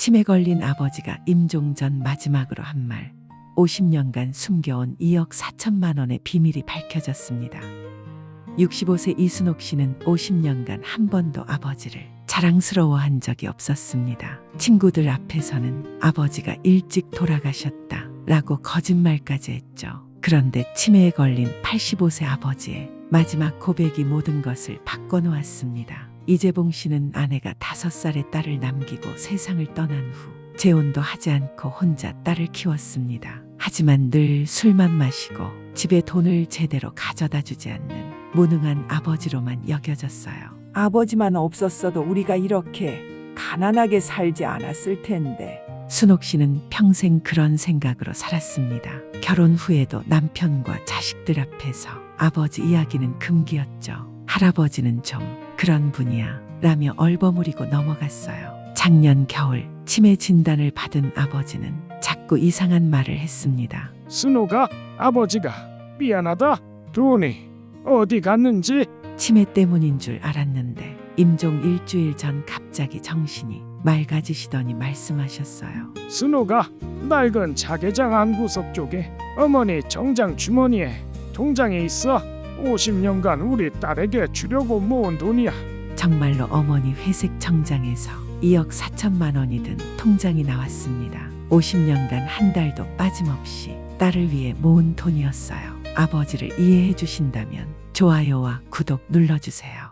치매 걸린 아버지가 임종 전 마지막으로 한 말. 50년간 숨겨온 2억 4천만 원의 비밀이 밝혀졌습니다. 65세 이순옥 씨는 50년간 한 번도 아버지를 자랑스러워한 적이 없었습니다. 친구들 앞에서는 아버지가 일찍 돌아가셨다 라고 거짓말까지 했죠. 그런데 치매에 걸린 85세 아버지의 마지막 고백이 모든 것을 바꿔놓았습니다. 이재봉 씨는 아내가 다섯 살의 딸을 남기고 세상을 떠난 후 재혼도 하지 않고 혼자 딸을 키웠습니다. 하지만 늘 술만 마시고 집에 돈을 제대로 가져다 주지 않는 무능한 아버지로만 여겨졌어요. 아버지만 없었어도 우리가 이렇게 가난하게 살지 않았을 텐데. 순옥 씨는 평생 그런 생각으로 살았습니다. 결혼 후에도 남편과 자식들 앞에서 아버지 이야기는 금기였죠. 할아버지는 좀 그런 분이야. 라며 얼버무리고 넘어갔어요. 작년 겨울 치매 진단을 받은 아버지는 자꾸 이상한 말을 했습니다. 순호가 아버지가 미안하다. 돈이 어디 갔는지 치매 때문인 줄 알았는데 임종 일주일 전 갑자기 정신이 맑아지시더니 말씀하셨어요. 순호가 낡은 자개장 안구석 쪽에 어머니 정장 주머니에 통장에 있어 50년간 우리 딸에게 주려고 모은 돈이야. 정말로 어머니 회색 정장에서 2억 4천만 원이 든 통장이 나왔습니다. 50년간 한 달도 빠짐없이 딸을 위해 모은 돈이었어요. 아버지를 이해해 주신다면 좋아요와 구독 눌러주세요.